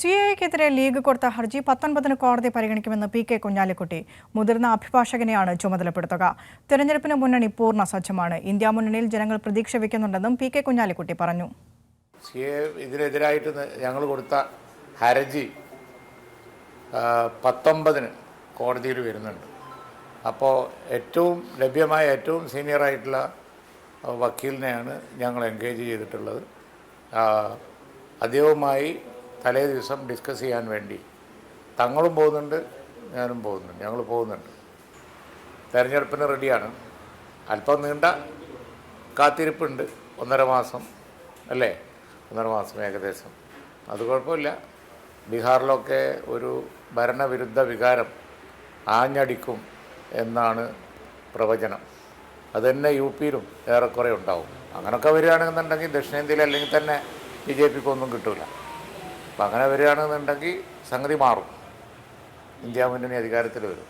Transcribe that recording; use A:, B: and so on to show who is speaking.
A: C എക്കെതിരെ league കൊടുത്ത ഹർജി പത്തൊൻപതിന് കോടതി പരിഗണിക്കുമെന്ന് പി കെ കുഞ്ഞാലിക്കുട്ടി. മുതിർന്ന അഭിഭാഷകനെയാണ് ചുമതലപ്പെടുത്തുക. തെരഞ്ഞെടുപ്പിന് മുന്നണി പൂർണ സജ്ജമാണ്. ഇന്ത്യ മുന്നണിയിൽ ജനങ്ങൾ പ്രതീക്ഷ വയ്ക്കുന്നുണ്ടെന്നും പി കെ കുഞ്ഞാലിക്കുട്ടി പറഞ്ഞു.
B: സി എ ഇതിനെതിരായിട്ട് ഞങ്ങൾ കൊടുത്ത ഹർജി പത്തൊമ്പതിന് കോടതിയിൽ വരുന്നുണ്ട്. അപ്പോൾ ഏറ്റവും ലഭ്യമായ ഏറ്റവും സീനിയർ ആയിട്ടുള്ള വക്കീലിനെയാണ് ഞങ്ങൾ എൻഗേജ് ചെയ്തിട്ടുള്ളത്. അദ്ദേഹവുമായി തലേ ദിവസം ഡിസ്കസ് ചെയ്യാൻ വേണ്ടി. തങ്ങളും പോകുന്നുണ്ട് ഞാനും പോകുന്നുണ്ട് ഞങ്ങൾ പോകുന്നുണ്ട്. തെരഞ്ഞെടുപ്പിന് റെഡിയാണ്. അല്പം നീണ്ട കാത്തിരിപ്പുണ്ട് ഒന്നര മാസം അല്ലേ? ഒന്നര മാസം ഏകദേശം. അത് കുഴപ്പമില്ല. ബീഹാറിലൊക്കെ ഒരു ഭരണവിരുദ്ധ വികാരം ആഞ്ഞടിക്കും എന്നാണ് പ്രവചനം. അത് തന്നെ യു പിയിലും ഏറെക്കുറെ ഉണ്ടാവും. അങ്ങനെയൊക്കെ വരികയാണെന്നുണ്ടെങ്കിൽ ദക്ഷിണേന്ത്യയിൽ അല്ലെങ്കിൽ തന്നെ ബി ജെ പിക്ക് ഒന്നും കിട്ടില്ല അപ്പം അങ്ങനെ വരികയാണെന്നുണ്ടെങ്കിൽ സംഗതി മാറും. ഇന്ത്യ മുന്നണി അധികാരത്തിൽ വരും.